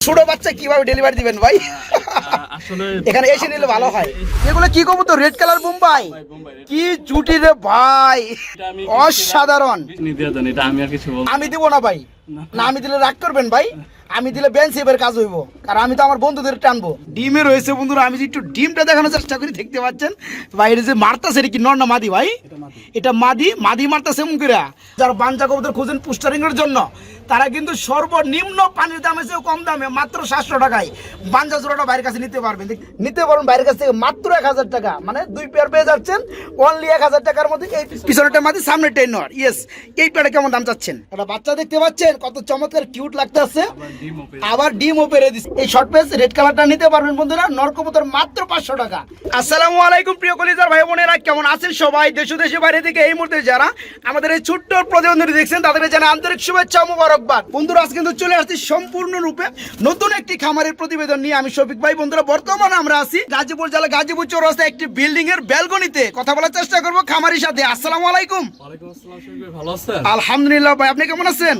ছোট বাচ্চা কীভাবে ডেলিভারি দিবেন ভাই? আসলে এখানে এসে নিলে ভালো হয়। এগুলো কি করব তো রেড কালার বোম্বাই কি জুটি রে ভাই। অসাধারণ। আমি আর আমি দিব না ভাই। না। আমি দিলে রাগ করবেন ভাই। আমি দিলে বেঞ্চ এবার কাজ হইব। কারণ আমি তো আমার বন্ধুদের টানবো ডিমে রয়েছে বন্ধুরা আমি যে একটু ডিমটা দেখানোর চেষ্টা করি দেখতে পাচ্ছেন? বাইরে যে মারতাছে এটা কি নর না মাদি ভাই? এটা মাদি। মাদি মারতাছে এমন করে যারা বাঞ্চা কবুতর খুঁজেন পুস্টারিং এর জন্য তারা কিন্তু সর্বনিম্ন পানির দামে চেয়েও কম দামে মাত্র সাতশো টাকায় বাঞ্জা জোড়াটা বাইরের কাছে নিতে পারবেন। নিতে পারবেন বাইরের কাছ থেকে মাত্র এক হাজার টাকা। মানে দুই পেয়ার পেয়ে যাচ্ছেন অনলি এক হাজার টাকার মধ্যে এই পিছনেরটা মাদি সামনেরটাই নর ইয়েস এই পেয়ারটা কেমন দাম চাচ্ছেন? একটা বাচ্চা দেখতে পাচ্ছেন কত চমৎকার কিউট লাগতেছে। ডিম ওপেন আবার ডিমও পেরে দিচ্ছে। এই শর্ট পেস রেড কালারটা নিতে পারবেন বন্ধুরা নরকবুতর মাত্র পাঁচশো টাকা। আসসালামু আলাইকুম প্রিয় কলিজার ভাই বোনেরা কেমন আছেন সবাই? দেশ দেশে বাইরে থেকে এই মুহূর্তে যারা আমাদের এই ছোট্ট প্রতিবন্ধী দেখছেন তাদেরকে জানাই আন্তরিক শুভেচ্ছা ও মুবারকবাদ বন্ধুরা আজ কিন্তু চলে আসছি সম্পূর্ণ রূপে নতুন একটি খামারের প্রতিবেদন নিয়ে। আমি শফিক ভাই বন্ধুরা বর্তমানে আমরা আছি গাজীপুর জেলা গাজীপুর চৌরাস্তায় একটি বিল্ডিং এর ব্যালকনিতে কথা বলার চেষ্টা করব খামারির সাথে। আসসালামু আলাইকুম। আলহামদুলিল্লাহ ভাই আপনি কেমন আছেন?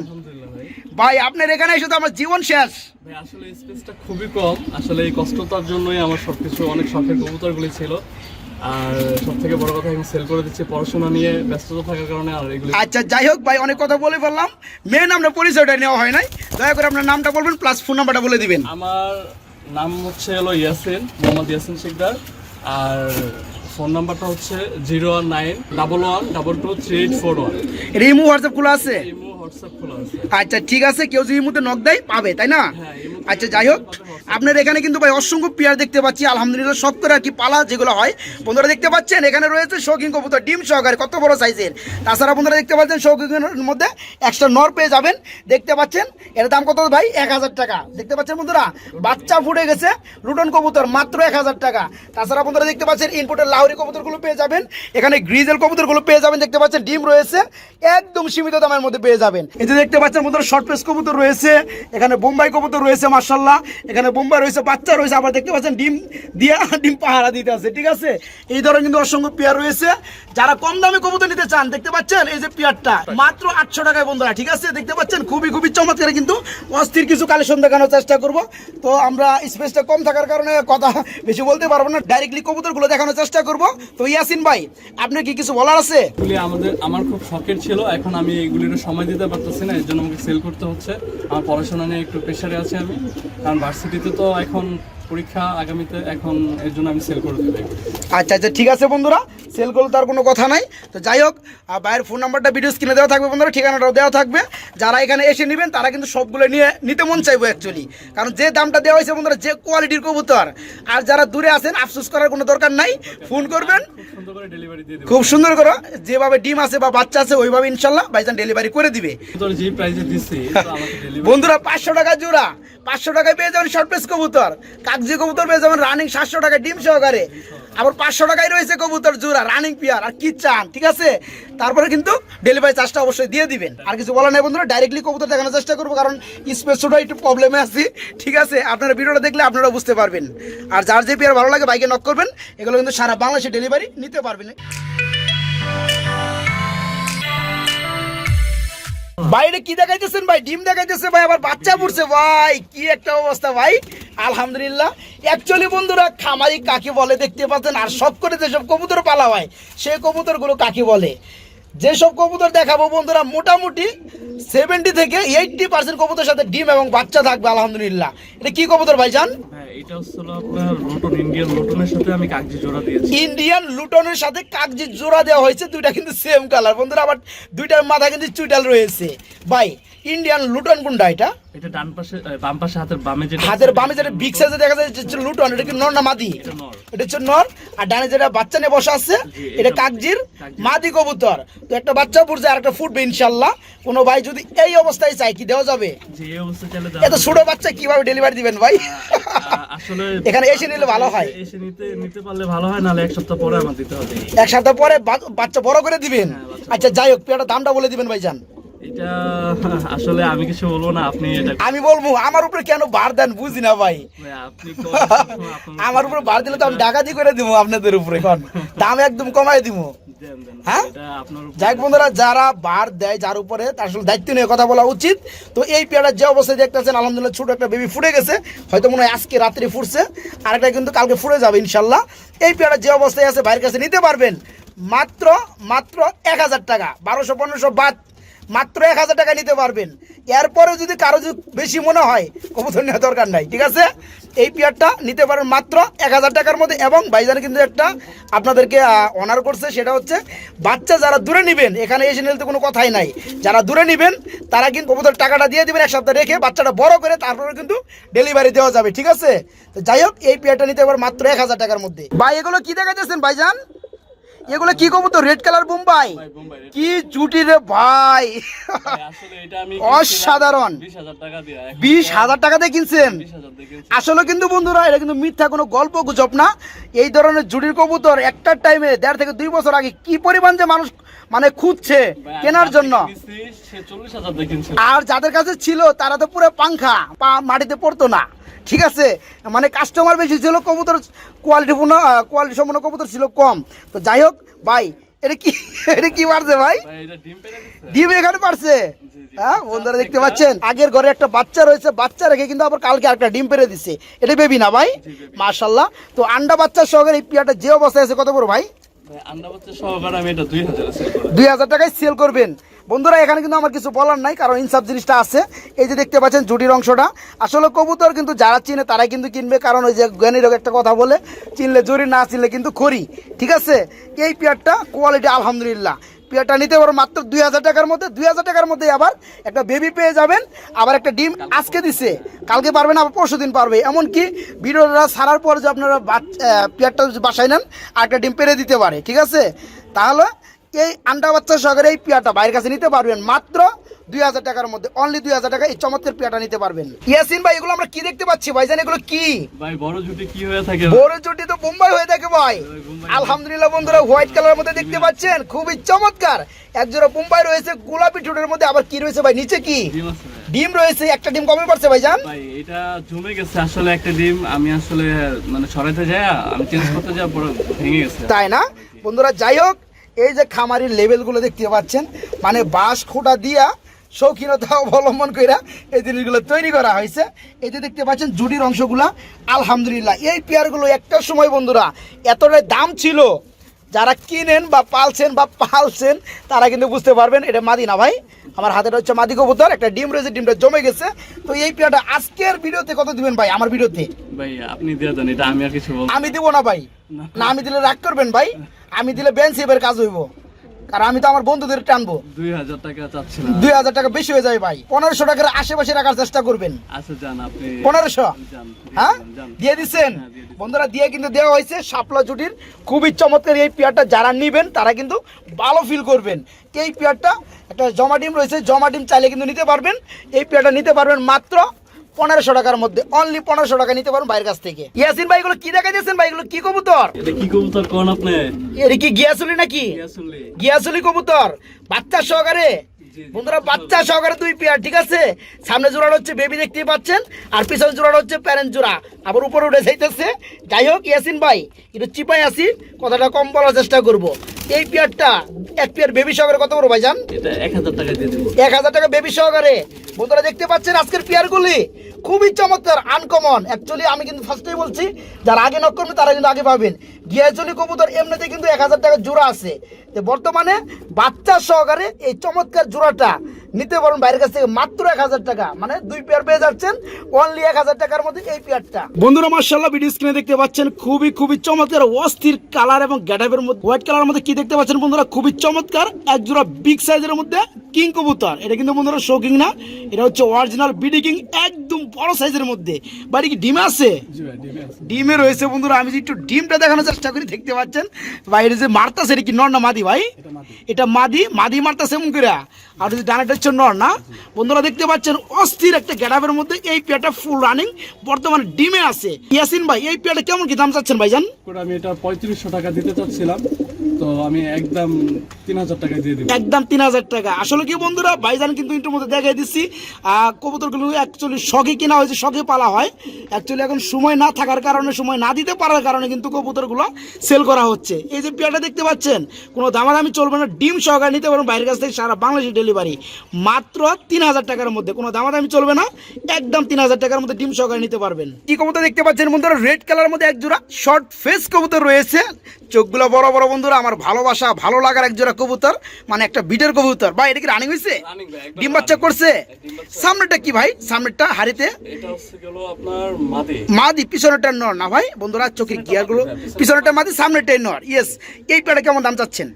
ভাই। ভাই আপনার এখানে এসে তো আমার জীবন শেষ। ভাই আসলে স্পেসটা খুবই কম। আসলে এই কষ্টতার জন্যই আমার সবকিছু অনেক শখের কবুতরগুলি ছিল। আর সব থেকে বড় কথা আমি সেল করে দিচ্ছি পড়াশোনা নিয়ে ব্যস্ততা থাকার কারণে আর এগুলি আচ্ছা যাই হোক ভাই অনেক কথা বলে ফেললাম। মেন আমরা পরিচয়টা নেওয়া হয় নাই। দয়া করে আপনার নামটা বলবেন প্লাস ফোন নাম্বারটা বলে দিবেন। আমার নাম হচ্ছে হলো ইয়াসিন মোহাম্মদ ইয়াসিন শিকদার। আর ফোন নাম্বারটা হচ্ছে zero one nine double one double two three eight four one. Imo WhatsApp খোলা আছে? ইমো হোয়াটসঅ্যাপ খোলা আছে। আচ্ছা ঠিক আছে কেউ যদি ইমোতে নক দেয় পাবে তাই না? হ্যাঁ, আচ্ছা যাই হোক, আপনার এখানে কিন্তু ভাই অসংখ্য পেয়ার দেখতে পাচ্ছি, আলহামদুলিল্লাহ সব করে আর কি পালা যেগুলো হয়। বন্ধুরা দেখতে পাচ্ছেন, এখানে রয়েছে শৌখিন কবুতর, ডিম সহকারে কত বড় সাইজের তাছাড়া বন্ধুরা দেখতে পাচ্ছেন, শৌখিনের মধ্যে এক্সট্রা নর পেয়ে যাবেন। দেখতে পাচ্ছেন, এর দাম কত ভাই? এক হাজার টাকা। দেখতে পাচ্ছেন বন্ধুরা, বাচ্চা ফুটে গেছে, রুটন কবুতর, মাত্র এক হাজার টাকা। তাছাড়া বন্ধুরা দেখতে পাচ্ছেন ইনপুটের লাউরি কবুতরগুলো পেয়ে যাবেন, এখানে গ্রিজেল কবুতরগুলো পেয়ে যাবেন, দেখতে পাচ্ছেন, ডিম রয়েছে, একদম সীমিত দামের মধ্যে পেয়ে যাবেন। যে দেখতে পাচ্ছেন বন্ধুরা শর্ট পেস কবুতর রয়েছে, এখানে বোম্বাই কবুতর রয়েছে মার্শাল্লাহ এখানে বোম্বাই রয়েছে, বাচ্চা রয়েছে, আবার দেখতে পাচ্ছেন ডিম দিয়া, ডিম পাহারা দিতে আছে, ঠিক আছে? এই ধরনের কিন্তু অসংখ্য পেয়ার রয়েছে। যারা কম দামে কবুতর নিতে চান, দেখতে পাচ্ছেন এই যে পেয়ারটা। মাত্র আটশো টাকায় বন্ধুরা, ঠিক আছে? দেখতে পাচ্ছেন খুবই খুবই চমৎকার কিন্তু অস্থির কিছু কালেকশন দেখানোর চেষ্টা করব। তো আমরা স্পেসটা কম থাকার কারণে কথা বেশি বলতে পারব না ডাইরেক্টলি কবুতরগুলো দেখানোর চেষ্টা করব। তো ইয়াসিন ভাই আপনার কি কিছু বলার আছে? আমাদের, আমার খুব শখের ছিল, এখন আমি এগুলির সময় দিতে পারতেছি না, এর জন্য আমাকে সেল করতে হচ্ছে। আমার পড়াশোনা নিয়ে একটু প্রেশারে আছি আমি। কারণ ভার্সিটিতে তো এখন পরীক্ষা আগামীতে এখন এর জন্য আমি সেল করে দেবো আচ্ছা আচ্ছা ঠিক আছে বন্ধুরা। সেল করলে তার কোনো কথা নাই। তো যাই হোক ভাইয়ের ফোন নাম্বারটা ভিডিও স্ক্রিনে দেওয়া থাকবে বন্ধুরা ঠিকানাটাও দেওয়া থাকবে। যারা এখানে এসে নেবেন তারা কিন্তু সবগুলো নিয়ে নিতে মন চাইব অ্যাকচুয়ালি কারণ যে দামটা দেওয়া হয়েছে বন্ধুরা যে কোয়ালিটির কবুতর। আর যারা দূরে আছেন আফসোস করার কোনো দরকার নাই ফোন করবেন। খুব সুন্দর করে যেভাবে ডিম আছে বা বাচ্চা আছে ওইভাবে ইনশাল্লাহ ভাইজান ডেলিভারি করে দিবে। বন্ধুরা পাঁচশো টাকা জোড়া। পাঁচশো টাকায় পেয়ে যাবেন শর্ট পেস কবুতর। কাগজি কবুতর পেয়ে যাবেন রানিং সাতশো টাকা ডিম সহকারে। আবার পাঁচশো টাকায় রয়েছে কবুতর জোড়া। রানিং পিয়ার আর কি চান, ঠিক আছে? তারপরে কিন্তু ডেলিভারি চার্জটা অবশ্যই দিয়ে দিবেন। আর কিছু বলার নেই বন্ধুরা ডাইরেক্টলি কবুতর দেখানোর চেষ্টা করব, কারণ স্পেসটা একটু প্রবলেমে আছি, ঠিক আছে? আপনারা ভিডিওটা দেখলে আপনারা বুঝতে পারবেন। আর যার যে পিয়ার ভালো লাগে বাইকে নক করবেন, এগুলো কিন্তু সারা বাংলাদেশে ডেলিভারি নিতে পারবেন। বাইরে কি দেখাইতেছেন ভাই? ডিম দেখাইতেছে ভাই, আবার বাচ্চা পড়ছে। ভাই, কি একটা অবস্থা ভাই। আলহামদুলিল্লাহ। অ্যাকচুয়ালি বন্ধুরা, খামারি কাকে বলে দেখতে পাচ্ছেন? আর সব করে যেসব কবুতর পালা হয়, সেই কবুতরগুলো কাকে বলে? যেসব কবুতর দেখাবো বন্ধুরা, মোটামুটি সেভেন্টি থেকে এইটটি পার্সেন্ট কবুতর সাথে ডিম এবং বাচ্চা থাকবে, আলহামদুলিল্লাহ। এটা কি কবুতর ভাইজান? হ্যাঁ ইন্ডিয়ান লোটনের সাথে কাগজি জোড়া দেওয়া হয়েছে, দুইটা কিন্তু সেম কালার বন্ধুরা, আবার দুইটার কিন্তু চুইটাল রয়েছে। ইন্ডিয়ান লুটন কোনটা এটা? এটা ডান পাশে বাম পাশে হাতের বামে যেটা হাতের বামে যেটা বিগ সাইজে দেখা যায় যে লুটন এটা কি নর না মাদি? এটা হচ্ছে নর আর ডানে যেটা বাচ্চা নিয়ে বসা আছে এটা কাকজির। মাদি কবুতর। তো একটা বাচ্চা পড়ছে আর একটা ফুটবে ইনশাল্লাহ। কোনো ভাই যদি এই অবস্থায় চাই কি দেওয়া যাবে? এত ছোট বাচ্চা কীভাবে ডেলিভারি দিবেন ভাই? আসলে এখানে এসে নিলে ভালো হয়। এসে নিতে নিতে পারলে ভালো হয় নাহলে এক সপ্তাহ পরে আমার দিতে হবে। এক সপ্তাহ পরে বাচ্চা বড় করে দিবেন? হ্যাঁ, আচ্ছা যাই হোক পেয়ারটা দামটা বলে দিবেন ভাইজান। এটা আসলে আমি কিছু বলব না আপনি এটা আমি বলব আমার উপরে কেন বার দেন বুঝি না ভাই? ভাই, আপনি আমার উপরে বার দিলে তো আমি ডাকাতি করে দিব আপনাদের উপরে এখন। দাম একদম কমাই দিব। দেন দেন হ্যাঁ? এটা আপনার উপর- যাই বন্ধুরা যারা বার দেয় যার উপরে তার আসলে দায়িত্ব নিয়ে কথা বলা উচিত। তো এই পেয়ারা যে অবস্থায় দেখতেছেন আলহামদুলিল্লাহ ছোট একটা বেবি ফুটে গেছে। হয়তো মনে হয় আজকে রাত্রে ফুটছে। আর কিন্তু কালকে ফুটে যাবে ইনশাল্লাহ। এই পেয়ারা যে অবস্থায় আছে ভাইয়ের কাছে নিতে পারবেন। মাত্র মাত্র এক হাজার টাকা। বারোশো পনেরোশো বাদ মাত্র এক হাজার টাকা নিতে পারবেন। এরপরেও যদি কারও যদি বেশি মনে হয়, কবুতর নেওয়ার দরকার নাই, ঠিক আছে? এই পেয়ারটা নিতে পারেন মাত্র এক হাজার টাকার মধ্যে এবং বাইজান কিন্তু একটা আপনাদেরকে অনার করছে, সেটা হচ্ছে বাচ্চা যারা দূরে নেবেন, এখানে এসে নিলে তো কোনো কথাই নাই। যারা দূরে নেবেন, তারা কিন্তু কবুতর টাকাটা দিয়ে দিবেন এক সপ্তাহ রেখে বাচ্চাটা বড় করে তারপরে কিন্তু ডেলিভারি দেওয়া যাবে, ঠিক আছে? তো যাই হোক, এই পেয়ারটা নিতে পারেন মাত্র এক হাজার টাকার মধ্যে। ভাই, এগুলো কি দেখাচ্ছেন ভাইজান? এগুলো কি কবুতর রেড কালার বোম্বাই। কি জুটি রে ভাই অসাধারণ। বিশ হাজার টাকা দিয়ে কিনছেন। আসলে কিন্তু বন্ধুরা এটা কিন্তু মিথ্যা কোনো গল্প গুজব না এই ধরনের জুটির কবুতর একটা টাইমে দেড় থেকে দুই বছর আগে কি পরিমাণ যে মানুষ মানে খুঁজছে কেনার জন্য। আর যাদের কাছে ছিল তারা তো পুরো পাংখা পা মাটিতে পড়তো না ঠিক আছে? মানে কাস্টমার বেশি ছিল কবুতর কোয়ালিটিপূর্ণ কোয়ালিটি সম্পন্ন কবুতর ছিল কম। তো যাই হোক ভাই এটা কি এটা কি মারছে ভাই? ডিম এখানে পারছে। হ্যাঁ বন্ধুরা দেখতে পাচ্ছেন? আগের ঘরে একটা বাচ্চা রয়েছে বাচ্চা রেখে কিন্তু আবার কালকে একটা ডিম পেরে দিছে এটা বেবি না ভাই? মার্শাল্লাহ তো আন্ডা বাচ্চার সহকারে এই পিয়াটা যে অবস্থায় আছে কত বড় ভাই? আন্ডা বাচ্চা সহকারে আমি এটা। দুই হাজার টাকায় সেল করবেন। বন্ধুরা, এখানে কিন্তু আমার কিছু বলার নাই, কারণ ইনসাফ জিনিসটা আছে। এই যে দেখতে পাচ্ছেন জুটির অংশটা। আসলে কবুতর কিন্তু যারা চিনে, তারাই কিন্তু কিনবে, কারণ ওই যে জ্ঞানীর একটা কথা বলে, চিনলে জুরি না চিনলে কিন্তু খড়ি। ঠিক আছে? এই পেয়ারটা কোয়ালিটি আলহামদুলিল্লাহ। পেয়ারটা নিতে পারো মাত্র দুই হাজার টাকার মধ্যে, দুই হাজার টাকার মধ্যে আবার একটা বেবি পেয়ে যাবেন, আবার একটা ডিম আজকে দিছে। কালকে পারবেন আবার পরশু দিন পারবে। এমনকি ভিডিওটা সারার পর যে আপনারা পেয়ারটা বাসায় নেন, আর একটা ডিম পেরে দিতে পারে, ঠিক আছে? তাহলে এই আন্ডা বাচ্চা সহকারে এই পেয়ারটা বাইরের কাছে নিতে পারবেন। মাত্র দুই হাজার টাকার মধ্যে অনলি দুই হাজার টাকা এই চমৎকার পেয়ারটা নিতে পারবেন। ইয়াসিন ভাই এগুলো আমরা কি দেখতে পাচ্ছি? ভাইজান এগুলো কি? ভাই বড় জুটি কি হয়ে থাকে? বড় চুটি তো বোম্বাই হয়ে থাকে ভাই। আলহামদুলিল্লাহ বন্ধুরা হোয়াইট কালারের মধ্যে দেখতে পাচ্ছেন খুবই চমৎকার। একজোড়া বোম্বাই রয়েছে গোলাপি ঠোঁটের মধ্যে। আবার কি রয়েছে ভাই নিচে কি? ডিম ভাই। রয়েছে একটা ডিম কমে পড়ছে ভাইজান? ভাই এটা জমে গেছে আসলে একটা ডিম। আমি আসলে মানে সরাইতে যাই আমি চেঞ্জ করতে যাই ভেঙে গেছে। তাই না? বন্ধুরা যাই হোক এই যে খামারির লেভেলগুলো দেখতে পাচ্ছেন মানে বাঁশ খোঁটা দিয়া শৌখিনতা অবলম্বন করে এই জিনিসগুলো তৈরি করা হয়েছে। এই যে দেখতে পাচ্ছেন জুডির অংশগুলা, আলহামদুলিল্লাহ। এই পেয়ারগুলো একটা সময় বন্ধুরা, এতটাই দাম ছিল যারা কিনেন বা পালছেন বা পালছেন তারা কিন্তু বুঝতে পারবেন এটা মাদি না ভাই। আমার হাতেটা হচ্ছে মাদি কবুতর একটা ডিম রয়েছে ডিমটা জমে গেছে। তো এই পেয়াটা আজকের ভিডিওতে কত দিবেন ভাই আমার ভিডিওতে? ভাই আপনি দিয়ে দেন এটা আমি আর কিছু আমি দেবো না ভাই। না। না আমি দিলে রাগ করবেন ভাই। আমি দিলে বেঞ্চ এবার কাজ হইব। কারণ আমি তো আমার বন্ধুদের টানবো। দুই হাজার টাকা চাচ্ছিলাম। দুই হাজার টাকা বেশি হয়ে যাবে ভাই। পনেরোশো টাকার আশেপাশে রাখার চেষ্টা করবেন। আচ্ছা যান আপনি। পনেরোশো? হ্যাঁ? দিয়ে দিচ্ছেন? হ্যাঁ, দিয়ে দিচ্ছি। বন্ধুরা দিয়ে কিন্তু দেওয়া হয়েছে শাপলা জুটির। খুবই চমৎকার এই পেয়ারটা যারা নিবেন তারা কিন্তু ভালো ফিল করবেন। এই পেয়ারটা একটা জমা ডিম রয়েছে। জমা ডিম চাইলে কিন্তু নিতে পারবেন। এই পেয়ারটা নিতে পারবেন মাত্র পনেরোশো টাকার মধ্যে অনলি পনেরোশো টাকা নিতে পারবেন বাইরের কাছ থেকে। ইয়াসিন ভাই এগুলো কি দেখা দিয়েছেন ভাই? এগুলো কি কবুতর? কি কবুতর কোন আপনি? এর কি গিয়াসুলি নাকি? গিয়াসুলি। কবুতর। বাচ্চা সহকারে? বন্ধুরা বাচ্চা সহকারে দুই পেয়ার ঠিক আছে? সামনে জোড়াটা হচ্ছে বেবি দেখতেই পাচ্ছেন আর পিছনে জোড়াটা হচ্ছে প্যারেন্ট জোড়া। আবার উপরে উঠে যাইতেছে। যাই হোক ইয়াসিন ভাই একটু চিপাই আসি কথাটা কম বলার চেষ্টা করব। এই পেয়ারটা এক পেয়ার বেবি সহকারে কত বড় ভাই জান? এক হাজার টাকা এক হাজার টাকা বেবি সহকারে। বন্ধুরা দেখতে পাচ্ছেন আজকের পেয়ারগুলি খুবই চমৎকার আনকমন অ্যাকচুয়ালি আমি কিন্তু ফার্স্টেই বলছি, যারা আগে নক করবে, তারা কিন্তু আগে পাবেন। গিয়াচলি কবুতর এমনিতে কিন্তু এক হাজার টাকা জোড়া আছে। তো বর্তমানে বাচ্চা সহকারে এই চমৎকার জোড়াটা নিতে পারেন বাইরের কাছ থেকে মাত্র এক হাজার টাকা। মানে দুই পেয়ার পেয়ে যাচ্ছেন অনলি এক হাজার টাকার মধ্যে এই পেয়ারটা। বন্ধুরা মার্শাল্লাহ ভিডিও স্ক্রিনে দেখতে পাচ্ছেন খুবই খুবই চমৎকার অস্থির কালার এবং গ্যাডাপের মধ্যে হোয়াইট কালারের মধ্যে কি দেখতে পাচ্ছেন বন্ধুরা? খুবই চমৎকার এক জোড়া বিগ সাইজের মধ্যে কিং কবুতর। এটা কিন্তু বন্ধুরা শো কিং না এটা হচ্ছে অরিজিনাল বিডি কিং একদম বড় সাইজের মধ্যে। বাড়ি কি ডিম আছে? জি ডিমে রয়েছে বন্ধুরা আমি একটু ডিমটা দেখানোর চেষ্টা করি দেখতে পাচ্ছেন? বাইরে যে মারতাছে এটা কি নর না মাদি ভাই? এটা মাদি। মাদি মারতাছে করে আর যদি ডানাটা হচ্ছে নর না? বন্ধুরা দেখতে পাচ্ছেন, অস্থির একটা গ্যাডাপের মধ্যে এই পেয়ারটা ফুল রানিং বর্তমানে ডিমে আছে। ইয়াসিন ভাই, এই পেয়ারটা কেমন কি দাম চাচ্ছেন ভাইজান? আমি এটা পঁয়ত্রিশশো টাকা দিতে চাচ্ছিলাম। তো আমি একদম তিন হাজার টাকা দিয়ে দিব। একদম তিন হাজার টাকা। আসলে কি বন্ধুরা ভাইজান কিন্তু ইন্টার মধ্যে দেখাই দিচ্ছি। কবুতরগুলো অ্যাকচুয়ালি শখে কেনা হয়েছে শখে পালা হয়। অ্যাকচুয়ালি এখন সময় না থাকার কারণে সময় না দিতে পারার কারণে কিন্তু কবুতরগুলো সেল করা হচ্ছে। এই যে পেয়ারটা দেখতে পাচ্ছেন কোনো দামাদামি চলবে না ডিম সহকারে নিতে পারবেন বাইরের কাছ থেকে সারা বাংলাদেশে ডেলিভারি মাত্র তিন হাজার টাকার মধ্যে কোনো দামাদামি চলবে না একদম তিন হাজার টাকার মধ্যে ডিম সহকারে নিতে পারবেন। কি কবুতর দেখতে পাচ্ছেন বন্ধুরা? রেড কালার মধ্যে এক জোড়া শর্ট ফেস কবুতর রয়েছে। চোখগুলো বড় বড় বন্ধুরা আমার ভালোবাসা ভালো লাগার একজোড়া কবুতর মানে একটা বিটের কবুতর। ভাই এটা কি রানিং হয়েছে ডিম বাচ্চা করছে? সামনেটা কি ভাই? সামনেটা হারিতে মাদি। পিছনেটা নর। না ভাই বন্ধুরা চোখের গিয়ারগুলো পিছনেটা মাদি সামনেটাই নর। ইয়েস এই পেয়ারটা কেমন দাম চাচ্ছেন?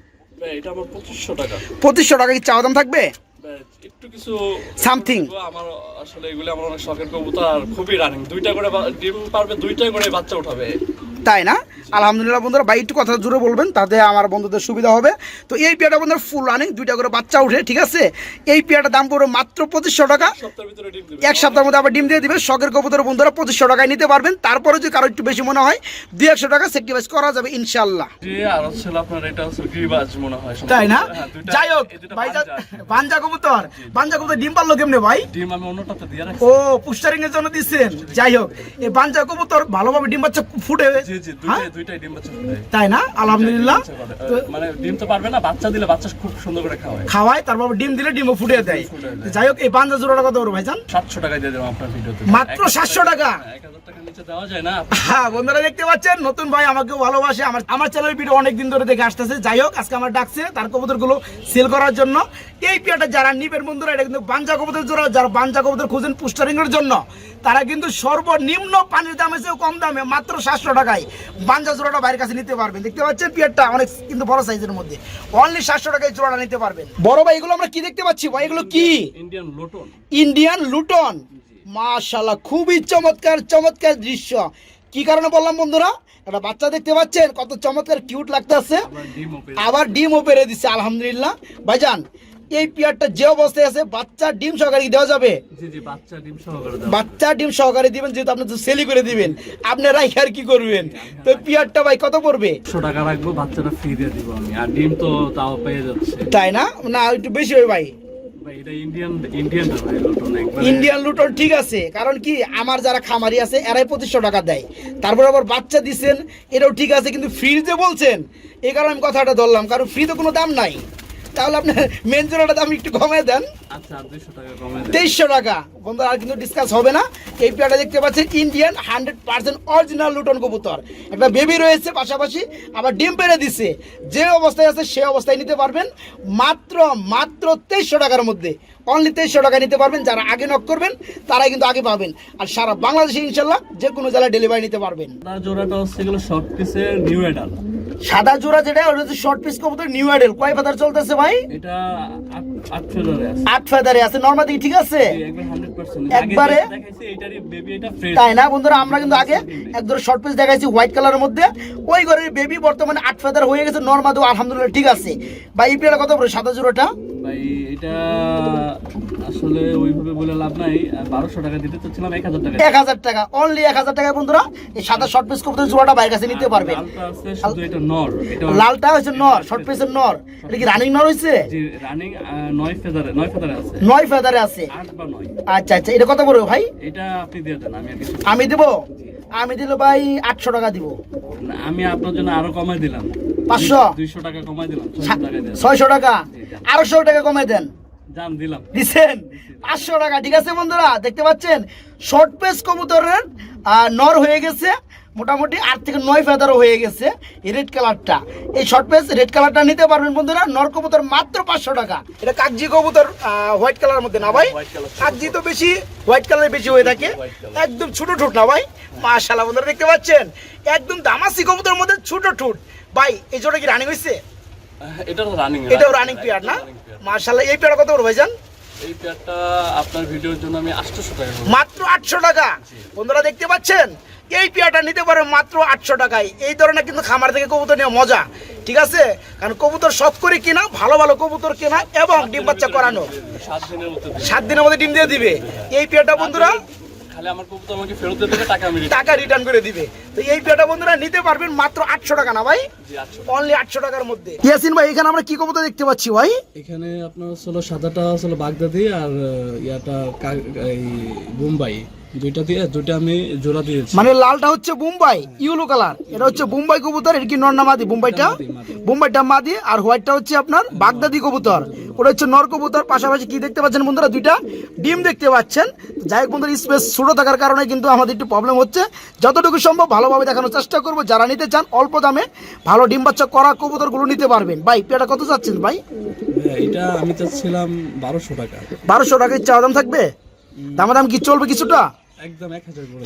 আমার পঁচিশশো টাকা। কি চাওয়া দাম থাকবে? একটু কিছু Something. আমার আসলে এগুলো আমার অনেক শখের কবুতর খুবই রানিং দুইটা করে ডিম পারবে দুইটা করে বাচ্চা উঠাবে। তাই না? আলহামদুলিল্লাহ বন্ধুরা ভাই একটু কথা জুড়ে বলবেন তাতে আমার বন্ধুদের সুবিধা হবে। তো এই পেয়ারটা বন্ধুরা ফুল রানিং দুইটা করে বাচ্চা উঠে ঠিক আছে? এই পেয়ারটার দাম পড়বে মাত্র পঁচিশশো টাকা। এক সপ্তাহের মধ্যে আবার ডিম দিয়ে দিবে। শখের কবুতর বন্ধুরা পঁচিশশো টাকায় নিতে পারবেন। তারপরে যদি কারও একটু বেশি মনে হয় দুই একশো টাকা সেক্রিফাইস করা যাবে ইনশাল্লাহ। তাই না? হ্যাঁ, যাই হোক এই দুইটা ভাই পাঞ্জা। পাঞ্জা কবুতর। পাঞ্জা কবুতর ডিম পারল কেমনে ভাই? ডিম আমি অন্যটাতে দিয়ে রাখছি। ও পুস্টারিং এর জন্য দিচ্ছেন যাই হোক এই বাঞ্জা কবুতর ভালোভাবে ডিম বাচ্চা ফুটে জি জি হ্যাঁ? দুইটাই দুইটাই ডিম বাচ্চা তাই না? আলহামদুলিল্লাহ। ডিম বাচ্চা করে। তো মানে ডিম তো পারবে না বাচ্চা দিলে বাচ্চা খুব সুন্দর করে খাওয়ায়। খাওয়ায় তারপর ডিম দিলে ডিমও ফুটে দেয়। যাই হোক এই বাঞ্জা জোড়াটা কত বড় ভাইজান? সাতশো টাকা দিয়ে দেবো আপনার ভিডিওতে। মাত্র 700 টাকা? এক হাজার নিচে দেওয়া যায় না। হ্যাঁ বন্ধুরা দেখতে পাচ্ছেন নতুন ভাই আমাকে ভালোবাসে। আমার আমার চ্যানেলের ভিডিও অনেক দিন ধরে দেখে আসতেছে। যাই হোক আজকে আমার ডাকছে তার কবুতরগুলো সেল করার জন্য। এই পিয়াটা যারা নিবেন বন্ধুরা এটা কিন্তু বাঞ্জা কবুতর জোড়া। যারা বাঞ্জা কবুতর খুঁজেন জন্য তারা কিন্তু সর্বনিম্ন পানির দামে চেয়েও কম দামে মাত্র সাতশো টাকায় বাঞ্জা জোড়াটা বাইরের কাছে নিতে পারবেন। দেখতে পাচ্ছেন পিয়ারটা অনেক কিন্তু বড় সাইজের মধ্যে। অনলি সাতশো টাকায় জোড়াটা নিতে পারবেন। বড় ভাই এগুলো আমরা কি দেখতে পাচ্ছি? ভাই এগুলো কি? ইন্ডিয়ান লোটন ইন্ডিয়ান লুটন মাশাল্লাহ খুবই চমৎকার চমৎকার দৃশ্য। কি কারণে বললাম বন্ধুরা? একটা বাচ্চা দেখতে পাচ্ছেন কত চমৎকার কিউট লাগতেছে। আবার ডিম ওপে আবার ডিমও পেরে দিচ্ছে আলহামদুলিল্লাহ। ভাইজান এই পিয়ারটা যে অবস্থায় আছে বাচ্চা ডিম সহকারে দেওয়া যাবে। বাচ্চা ডিম সহকারে দিবেন যেহেতু আপনি তো সেলি করে দিবেন। আপনি রাইখে আর কি করবেন? তো পিয়ারটা ভাই কত পড়বে? একশো টাকা রাখব বাচ্চাটা ফ্রি দিয়ে দিব আমি। আর ডিম তো তাও পেয়ে যাচ্ছে। তাই না? না একটু বেশি হবে ভাই। ইন্ডিয়ান লুটন ঠিক আছে কারণ কি আমার যারা খামারি আছে এরাই পঁচিশশো টাকা দেয়। তারপর আবার বাচ্চা দিচ্ছেন এটাও ঠিক আছে কিন্তু ফ্রি যে বলছেন। এই কারণে আমি কথাটা ধরলাম কারণ ফ্রি তো কোনো দাম নাই। তাহলে আপনার মেন জোড়াটা দাম একটু কমিয়ে দেন। আচ্ছা টাকা কমে দেয় তেইশশো টাকা। বন্ধু আর কিন্তু ডিসকাস হবে না। এই পেয়ারটা দেখতে পাচ্ছেন ইন্ডিয়ান হান্ড্রেড পার্সেন্ট অরিজিনাল লুটন কবুতর। একটা বেবি রয়েছে পাশাপাশি আবার ডিম পেড়ে দিছে। যে অবস্থায় আছে সে অবস্থায় নিতে পারবেন। মাত্র মাত্র তেইশশো টাকার মধ্যে। অনলি তেইশশো টাকা নিতে পারবেন। যারা আগে নক করবেন তারাই কিন্তু আগে পাবেন। আর সারা বাংলাদেশে ইনশাল্লাহ যে কোনো জেলায় ডেলিভারি নিতে পারবেন। জোড়াটা হচ্ছে শর্ট পিসের নিউ এডাল সাদা জোড়া যেটা ওটা হচ্ছে শর্ট পিস কবুতর নিউ আইডেল কয় ফাদার চলতেছে ভাই? এটা আট- ফেদারে আছে। আট ফাদারে আছে। নর্মাদি ঠিক আছে? একবার তাই না বন্ধুরা? আমরা কিন্তু আগে এক ধরনের শর্ট পিস দেখাইছি হোয়াইট কালারের মধ্যে। ওই ঘরের বেবি বর্তমানে আট ফেদার হয়ে গেছে নর্মাল আলহামদুলিল্লাহ ঠিক আছে। ভাই ইপিএল কত পড়ে সাদা জোড়াটা? ভাই এটা আসলে ওইভাবে বলে লাভ নাই। বারোশো টাকা দিতে চাচ্ছিলাম এক হাজার টাকা এক হাজার টাকা অনলি এক হাজার টাকায় বন্ধুরা। এই সাদা শর্ট পিস কবুতর জোড়াটা বাইরের কাছে নিতে পারবেন লালটা এটা নর লালটা হচ্ছে নর শর্ট পিসের নর। এটা কি রানিং নর হয়েছে? রানিং নয় ফেদারে নয় ফেদারে আছে। নয় ফেদারে আছে। আট বা নয়। আচ্ছা আচ্ছা এটা কত পড়বে ভাই? এটা আপনি দিয়ে দেন আমি আমি দেবো? আমি দিলে ভাই আটশো টাকা দিব। আমি আপনার জন্য আরও কমাই দিলাম। পাঁচশো? দুইশো টাকা কমাই দিলাম ছয়শো টাকা? আড়াইশো টাকা দেন। দিচ্ছেন পাঁচশো টাকা ঠিক আছে বন্ধুরা? দেখতে পাচ্ছেন? শর্ট পেস কবুতরের নর হয়ে গেছে মোটামুটি আট থেকে নয় ফেদারও হয়ে গেছে রেড কালারটা। এই শর্ট পেস রেড কালারটা নিতে পারবেন বন্ধুরা নর কবুতর মাত্র পাঁচশো টাকা। এটা কাগজি কবুতর হোয়াইট কালারের মধ্যে না ভাই? তো বেশি হোয়াইট কালার বেশি হয়ে থাকে। একদম ছোট ঠোঁট না ভাই? মাশাল্লাহ বন্ধুরা দেখতে পাচ্ছেন? একদম দামাসি কবুতরের মধ্যে ছোট ঠোঁট। ভাই এই জোটা কি রানিং হয়েছে এটা রানিং এটাও রানিং পেয়ার না? মাশাল্লাহ এই পেয়ার কত বড় ভাইজান? এই পেয়ারটা আপনার ভিডিওর জন্য আমি আটশোশো টাকা মাত্র আটশো টাকা। বন্ধুরা দেখতে পাচ্ছেন? এই পেয়ারটা নিতে পারে মাত্র আটশো টাকায়। এই ধরনের কিন্তু খামার থেকে কবুতর নেওয়া মজা। ঠিক আছে? কারণ কবুতর সব করে কেনা ভালো ভালো কবুতর কেনা এবং ডিম বাচ্চা করানো। সাত দিনের মধ্যে সাত দিনের মধ্যে ডিম দিয়ে দিবে। এই পেয়ারটা বন্ধুরা খালি আমার কবুতর আমাকে ফেরত দিতে টাকা আমি টাকা রিটার্ন করে দিবে। তো এই বন্ধুরা নিতে পারবেন মাত্র আটশো টাকা না ভাই? অনলি আটশো টাকার মধ্যে। ইয়াসিন ভাই এখানে আমরা কি কবুতর দেখতে পাচ্ছি ভাই? এখানে আপনার হলো সাদাটা হলো বাগদাদি আর ইয়াটা মুম্বাই এই বোম্বাই। দুইটা দিয়ে দুইটা আমি জোড়া দিয়েছি। মানে লালটা হচ্ছে মুম্বাই ইউলো কালার। এটা হচ্ছে মুম্বাই কবুতর এটা কি নর না মাদি? মাদি আর হোয়াইটটা হচ্ছে আপনার বাগদাদি কবুতর। ওটা হচ্ছে নর কবুতর পাশাপাশি কি দেখতে পাচ্ছেন বন্ধুরা? দুইটা ডিম দেখতে পাচ্ছেন। যাই হোক বন্ধুরা স্পেস ছোট থাকার কারণে কিন্তু আমাদের একটু প্রবলেম হচ্ছে। যতটুকু সম্ভব ভালোভাবে দেখানোর চেষ্টা করব। যারা নিতে চান অল্প দামে ভালো ডিম বাচ্চা করা কবুতরগুলো নিতে পারবেন। ভাই পেটা কত চাচ্ছেন ভাই? হ্যাঁ, এটা আমি চাচ্ছিলাম বারোশো টাকা। বারোশো টাকায় চাওয়া দাম থাকবে? দামাদাম কি চলবে কিছুটা?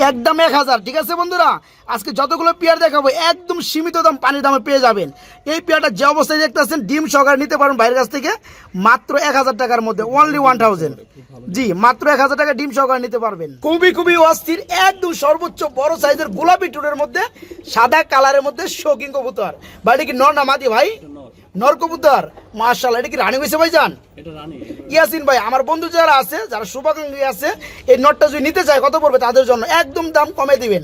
একদম এক হাজার ঠিক আছে বন্ধুরা? আজকে যতগুলো পেয়ার দেখাবো একদম সীমিত দাম পানির দামে পেয়ে যাবেন। এই পেয়ারটা যে অবস্থায় দেখতেছেন ডিম সহকারে নিতে পারেন বাইরের কাছ থেকে মাত্র এক হাজার টাকার মধ্যে অনলি ওয়ান থাউজেন্ড জি মাত্র এক হাজার টাকা ডিম সহকারে নিতে পারবেন। খুবই খুবই অস্থির একদম সর্বোচ্চ বড় সাইজের গোলাপি টুরের মধ্যে সাদা কালারের মধ্যে শৌকিং কবুতর। বাড়ি কি নর না মাদি ভাই? নর কবুতর মার্শাল এটা কি রানী হয়েছে ভাই যান ইয়াসিন ভাই আমার বন্ধু যারা আছে যারা শুভাকাঙ্ক্ষী আছে এই নটটা যদি নিতে চায় কত পড়বে তাদের জন্য? একদম দাম কমে দিবেন।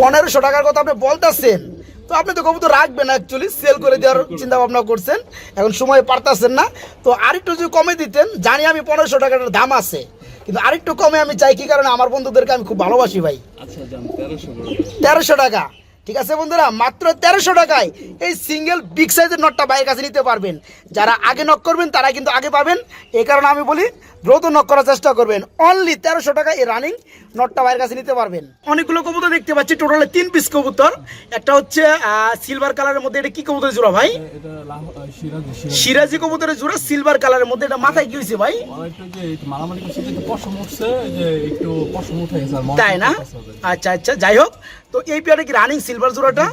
পনেরোশো টাকার কথা আপনি বলতেছেন। তো আপনি তো কবুতর রাখবেন অ্যাকচুয়ালি সেল করে দেওয়ার চিন্তা ভাবনা করছেন। এখন সময় পারতাছেন না। তো আরেকটু যদি কমে দিতেন জানি আমি পনেরোশো টাকার দাম আছে। কিন্তু আরেকটু কমে আমি চাই কি কারণে? আমার বন্ধুদেরকে আমি খুব ভালোবাসি ভাই। আচ্ছা তেরোশো টাকা। ঠিক আছে বন্ধুরা মাত্র তেরোশো টাকায় এই সিঙ্গেল বিগ সাইজের নটটা বাইরের কাছে নিতে পারবেন। যারা আগে নক করবেন তারা কিন্তু আগে পাবেন। এই কারণে আমি বলি দ্রুত নক করার চেষ্টা করবেন। অনলি তেরোশো টাকায় এই রানিং নটটা বাইরের কাছে নিতে পারবেন। অনেকগুলো কবুতর দেখতে পাচ্ছি টোটালে তিন পিস কবুতর। একটা হচ্ছে সিলভার কালারের মধ্যে এটা কি কবুতরের জোড়া ভাই? সিরাজি কবুতরের জোড়া সিলভার কালারের মধ্যে এটা মাথায় কি হয়েছে ভাই? তাই না? আচ্ছা আচ্ছা যাই হোক। তো এই পেয়ারে কি রানিং সিলভার জোড়াটা।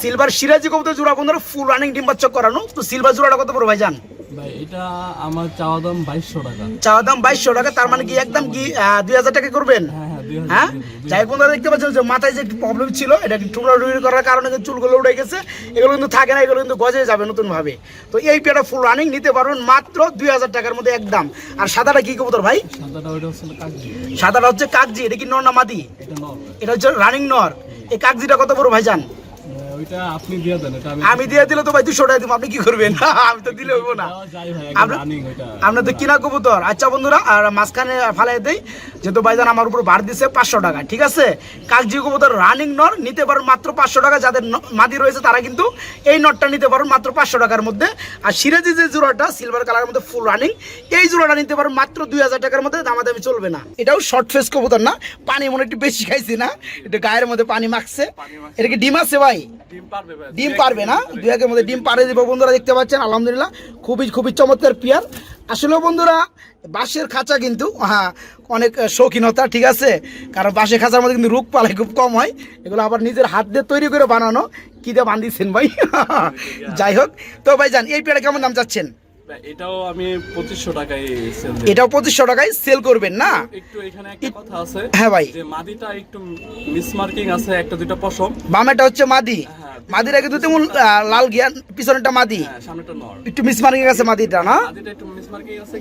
সিলভার সিরাজি কবুতর জোড়া বন্ধুরা ফুল রানিং ডিম বাচ্চা করানো। তো সিলভার জোড়াটা কত পড়বে ভাই জান ভাই এটা আমার চাওয়া দাম বাইশশো টাকা। চাওয়া দাম বাইশশো টাকা তার মানে কি একদম কি দুই হাজার টাকা করবেন? হ্যাঁ হ্যাঁ? যাই বন্ধুরা দেখতে পাচ্ছেন যে মাথায় যে একটু প্রবলেম ছিল এটা টুকরা টুকরি করার কারণে চুলগুলো উঠে গেছে। এগুলো কিন্তু থাকে না এগুলো কিন্তু গজে যাবে নতুন ভাবে তো এই পেটা ফুল রানিং নিতে পারবেন মাত্র দুই হাজার টাকার মধ্যে একদম আর সাদাটা কি কবুতর ভাই? সাদাটা হচ্ছে কাকজি। এটা কি নর না মাদি? এটা হচ্ছে রানিং নর। এই কাকজিটা কত বড় ভাই জান আহ, ওইটা আপনি দিয়ে দেন এটা আমি আমি দিয়ে দিলে তো ভাই দুশো টাকা দিব আপনি কি করবেন? আমি তো দিলে হইব না। আমরা- কিনা কবুতর। আচ্ছা বন্ধুরা আর মাঝখানে ফালাই দেই যেহেতু ভাইজান আমার উপর ভার দিছে পাঁচশো টাকা ঠিক আছে? কাকজি কবুতর রানিং নর নিতে পারেন মাত্র পাঁচশো টাকা। যাদের মাদি রয়েছে তারা কিন্তু এই নটটা নিতে পারেন মাত্র পাঁচশো টাকার মধ্যে। আর সিরাজি যে জোড়াটা সিলভার কালারের মধ্যে ফুল রানিং এই জোড়াটা নিতে পারেন মাত্র দুই হাজার টাকার মধ্যে দামাদামি চলবে না। এটাও শর্ট ফেস কবুতর না পানি মনে একটু বেশি খাইছি না একটু গায়ের মধ্যে পানি মাখছে। এটা কি ডিম আছে ভাই? ডিম পারবে না? দু একের মধ্যে ডিম পারে দিব বন্ধুরা দেখতে পাচ্ছেন আলহামদুলিল্লাহ। খুবই খুবই চমৎকার পিয়ার। আসলেও বন্ধুরা বাঁশের খাঁচা কিন্তু হ্যাঁ অনেক শৌখিনতা ঠিক আছে? কারণ বাঁশের খাঁচার মধ্যে কিন্তু রোগ পালে খুব কম হয়। এগুলো আবার নিজের হাত দিয়ে তৈরি করে বানানো। কী দিয়ে বান্ধিয়েছেন ভাই? যাই হোক। তো ভাই যান এই পেয়ারা কেমন দাম চাচ্ছেন? এটাও আমি পঁচিশশো টাকায় সেল এটাও পঁচিশশো টাকায় সেল করবেন না? একটু এখানে একটা কথা আছে হ্যাঁ ভাই। যে মাদিটা একটু মিসমার্কিং আছে একটা দুটো পশম। বামেটা হচ্ছে মাদি। হ্যাঁ। মাদিটা কিন্তু তেমন আহ, লাল গিয়া পিছনেরটা মাদি। হ্যাঁ একটু মিসমার্কিং আছে মাদিটা না? মাদিটা একটু আছে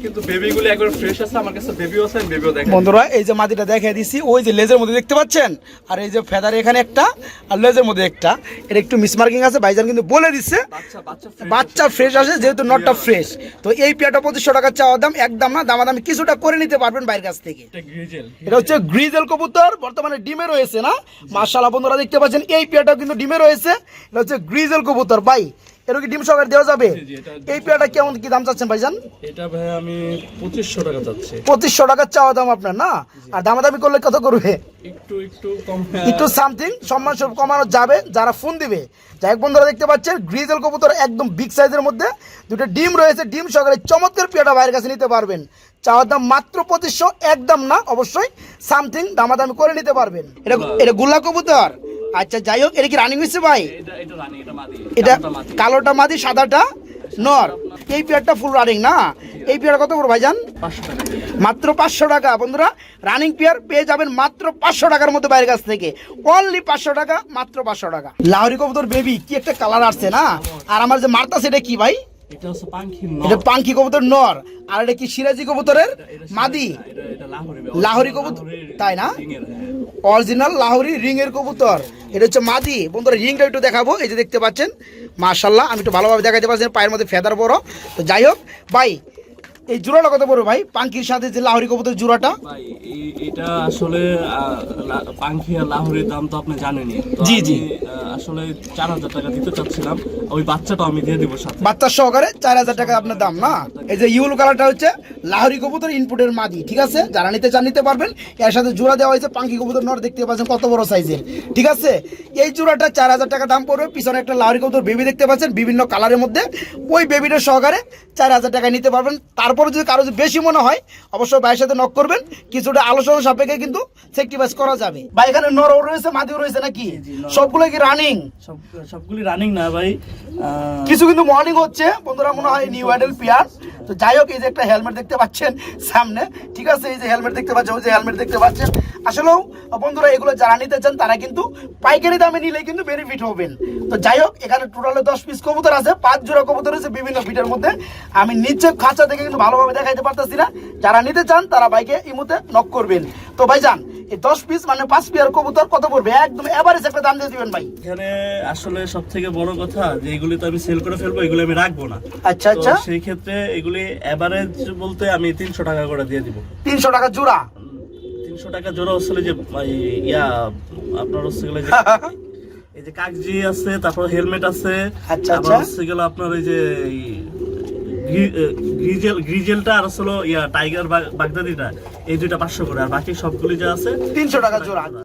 আছে আছে দেখাই বন্ধুরা এই যে মাটিটা দেখিয়ে দিছি ওই যে লেজের মধ্যে দেখতে পাচ্ছেন? আর এই যে ফেদার এখানে একটা আর লেজের মধ্যে একটা। এটা একটু মিসমার্কিং আছে ভাইজান কিন্তু বলে দিচ্ছে। বাচ্চা ফ্রেশ আসে যেহেতু নটটা ফ্রেশ তো এই পেয়াটা পঁচিশশো টাকা চাওয়া দাম একদম না দামাদামি কিছুটা করে নিতে পারবেন বাইরের কাছ থেকে। এটা হচ্ছে গ্রিজেল কবুতর বর্তমানে ডিমে রয়েছে না? মার্শাল্লাহ বন্ধুরা দেখতে পাচ্ছেন এই পেয়ারটাও কিন্তু ডিমে রয়েছে। এটা হচ্ছে গ্রিজেল কবুতর ভাই। এর কি ডিম সহকারে দেওয়া যাবে? এই পেয়ারটা কেমন কি দাম চাচ্ছেন ভাইজান? এটা ভাই আমি টাকা চাচ্ছি। চাওয়া দাম আপনার না? আর দামাদামি করলে কত করবে? একটু একটু কম একটু সামথিং সম্মান স্বরূপ কমানো যাবে যারা ফোন দিবে। যাই হোক বন্ধুরা দেখতে পাচ্ছেন গ্রিজেল কবুতর একদম বিগ সাইজের মধ্যে। দুটো ডিম রয়েছে ডিম সহকারে চমৎকার পেয়াটা বাইরের কাছে নিতে পারবেন। চাওয়ার দাম মাত্র পঁচিশশো একদম না অবশ্যই সামথিং দামাদামি করে নিতে পারবেন। এটা এটা গুল্লা কবুতর। আচ্ছা যাই হোক এটা কি রানিং হয়েছে ভাই? এটা এটা রানি এটা মাদি। এটা কালোটা মাদি। সাদাটা নর। এই পেয়ারটা ফুল রানিং না? এই পেয়ার কত বড় ভাইজান? মাত্র পাঁচশো টাকা। বন্ধুরা রানিং পেয়ার পেয়ে যাবেন মাত্র পাঁচশো টাকার মধ্যে বাইরের কাছ থেকে। অনলি পাঁচশো টাকা মাত্র পাঁচশো টাকা। লাহরি কবুতর বেবি কি একটা কালার আসছে না? আর আমার যে মারতা সেটা কি ভাই? এটা হচ্ছে এটা পাঙ্কি কবুতর নর। আর এটা কি সিরাজি কবুতরের? মাদি? লাহোরি কবুতর, তাই না? অরিজিনাল লাহোরি রিং এর কবুতর। এটা হচ্ছে মাদি। বন্ধুরা রিংটা একটু দেখাবো। এই যে দেখতে পাচ্ছেন মার্শাল্লাহ আমি একটু ভালোভাবে দেখাতে পারছি পায়ের মধ্যে ফেদার বড়। তো যাই হোক ভাই এই জোড়াটা কত বড় ভাই? পাঙ্কির সাথে যে লাহরি কবুতর জোড়াটা? ভাই এটা আসলে পাখি আর লাহোরের দাম তো আপনি জানেনই। জি, জি। আসলে চার হাজার টাকা দিতে চাচ্ছিলাম। ওই বাচ্চাটা আমি দিয়ে দিব সাথে। বাচ্চার সহকারে চার হাজার টাকা আপনার দাম না? এই যে ইউল কালারটা হচ্ছে লাহরি কবুতর ইনপুটের মাদি ঠিক আছে? যারা নিতে চান নিতে পারবেন। এর সাথে জোড়া দেওয়া হয়েছে পাঙ্কি কবুতর নর দেখতে পাচ্ছেন কত বড় সাইজের ঠিক আছে? এই জোড়াটা চার হাজার টাকা দাম পড়বে। পিছনে একটা লাহরি কবুতর বেবি দেখতে পাচ্ছেন বিভিন্ন কালারের মধ্যে। ওই বেবিটার সহকারে চার হাজার টাকা নিতে পারবেন। তারপরে যদি কারও বেশি মনে হয় অবশ্যই ভাইয়ের সাথে নক করবেন। কিছুটা আলোচনা সাপেক্ষে কিন্তু সেক্টিভাইজ করা যাবে। ভাই এখানে নরও রয়েছে মাদিও রয়েছে নাকি? সবগুলো কি রানিং সব সবগুলি রানিং না ভাই কিছু কিন্তু মর্নিং হচ্ছে। বন্ধুরা মনে হয় নিউ অ্যাডেল পিয়ার তো যাই হোক এই যে একটা হেলমেট দেখতে পাচ্ছেন সামনে। ঠিক আছে এই যে হেলমেট দেখতে পাচ্ছেন ওই যে হেলমেট দেখতে পাচ্ছেন। আসলেও বন্ধুরা এগুলো যারা নিতে চান তারা কিন্তু পাইকারি দামে নিলে কিন্তু বেনিফিট হবেন। তো যাই হোক এখানে টোটালে দশ পিস কবুতর আছে পাঁচ জোড়া কবুতর আছে বিভিন্ন ফিটের মধ্যে। আমি নিচে খাঁচা থেকে কিন্তু ভালোভাবে দেখাইতে পারতেছি না। যারা নিতে চান তারা বাইকে ইমুতে নক করবেন। তো ভাই যান এই দশ পিস মানে পাঁচ পিয়ার কবুতর কত পড়বে? একদম এভারেজ একটা দাম দিয়ে দিবেন ভাই। এখানে আসলে সব থেকে বড় কথা যে এগুলি তো আমি সেল করে ফেলব এগুলি আমি রাখব না। আচ্ছা আচ্ছা। সেই ক্ষেত্রে এগুলি এভারেজ বলতে আমি তিনশো টাকা করে দিয়ে দিব। তিনশো টাকা জোড়া? তিনশো টাকা জোড়া হচ্ছে যে ইয়া আপনার হচ্ছে গেলে এই যে কাগজি আছে তারপর হেলমেট আছে আচ্ছা, আচ্ছা। হচ্ছে গেল আপনার এই যে গ্রিজেল গ্রিজেলটা আর ইয়া টাইগার বাগ- বাগদাদিটা, এই দুইটা পাঁচশো করে, আর বাকি সবগুলি যা আছে তিনশো টাকা জোড়া।